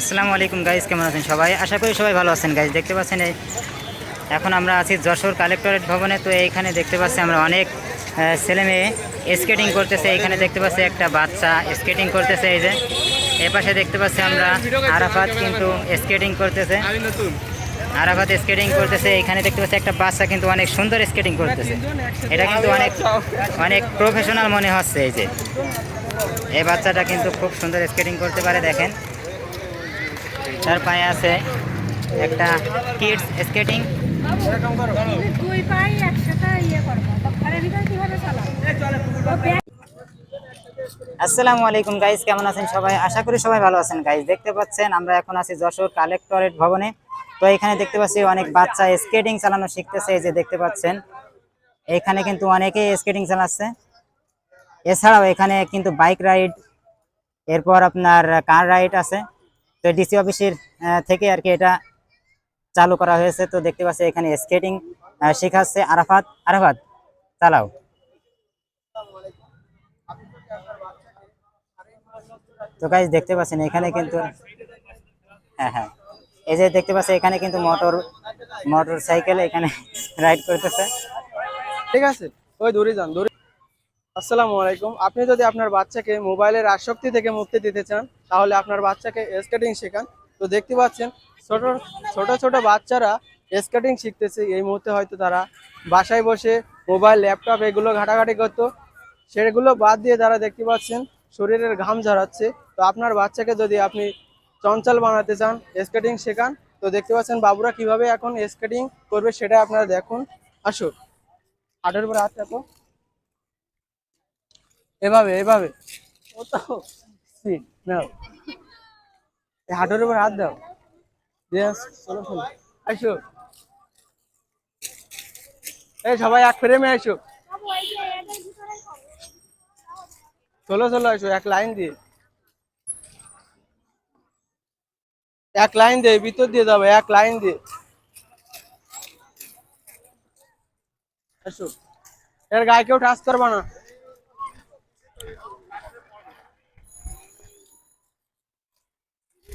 আসসালামু আলাইকুম গাইজ কেমন আছেন সবাই? আশা করি সবাই ভালো আছেন গাইজ দেখতে পাচ্ছেন এখন আমরা আছি যশোর কালেক্টরেট ভবনে। তো এইখানে দেখতে পাচ্ছি আমরা অনেক ছেলে মেয়ে স্কেটিং করতেছে। এইখানে দেখতে পাচ্ছি একটা বাচ্চা স্কেটিং করতেছে এই যে। এর পাশে দেখতে পাচ্ছি আমরা আরাফাত কিন্তু স্কেটিং করতেছে। আরাফাত স্কেটিং করতেছে। এখানে দেখতে পাচ্ছি একটা বাচ্চা কিন্তু অনেক সুন্দর স্কেটিং করতেছে। এটা কিন্তু অনেক অনেক প্রফেশনাল মনে হচ্ছে এই যে। এই বাচ্চাটা কিন্তু খুব সুন্দর স্কেটিং করতে পারে, দেখেন। তার পায়ে আছে একটা কিডস স্কেটিং ইয়ে কীভাবে চালাবো? আসসালামু আলাইকুম গাইজ কেমন আছেন সবাই? আশা করি সবাই ভালো আছেন। গাইজ দেখতে পাচ্ছেন আমরা এখন আছি যশোর কালেক্টরেট ভবনে। তো এখানে দেখতে পাচ্ছি অনেক বাচ্চা স্কেটিং চালানো শিখতেছে এই যে দেখতে পাচ্ছেন। এখানে কিন্তু অনেকেই স্কেটিং চালাচ্ছে। এছাড়াও এখানে কিন্তু বাইক রাইড এরপর আপনার কার রাইড আছে। তো ডিসি অফিসের থেকে আর কি এটা চালু করা হয়েছে। তো দেখতে পাচ্ছি এখানে স্কেটিং শেখাচ্ছে আরাফাত। আরাফাত, চালাও। তো গাইজ দেখতে পাচ্ছেন এখানে কিন্তু হ্যাঁ হ্যাঁ। এই যে দেখতে পাচ্ছেন এখানে কিন্তু মোটর মোটর সাইকেল এখানে রাইড করতেছে। ঠিক আছে, ওই দূরে যান আসসালামু আলাইকুম। আপনি যদি আপনার বাচ্চাকে মোবাইলের আসক্তি থেকে মুক্তি দিতে চান, তাহলে আপনার বাচ্চাকে স্কেটিং শেখান। তো দেখতে পাচ্ছেন, ছোট ছোট ছোট বাচ্চারা স্কেটিং শিখতেছে। এই মুহূর্তে হয়তো তারা বাসায় বসে মোবাইল, ল্যাপটপ এগুলো ঘাটাঘাটি করতো। সেগুলো বাদ দিয়ে তারা দেখতে পাচ্ছেন, শরীরের ঘাম ঝরাচ্ছে। তো আপনার বাচ্চাকে যদি আপনি চঞ্চল বানাতে চান, স্কেটিং শেখান। তো দেখতে পাচ্ছেন, বাবুরা কীভাবে এখন স্কেটিং করবে সেটা আপনারা দেখুন। আসুন। হাটের উপরে হাত রাখো এভাবে এভাবে। ও তো। নাও। এই হাটের উপর হাত দাও। চলো আসো এই সবাই এক ফ্রেমে আসো চলো চলো আসো এক লাইন দিয়ে। এক লাইন দিয়ে ভিতর দিয়ে যাবে এক লাইন দিয়ে। আসো এর গায়ে কেউ টাচ করবা না।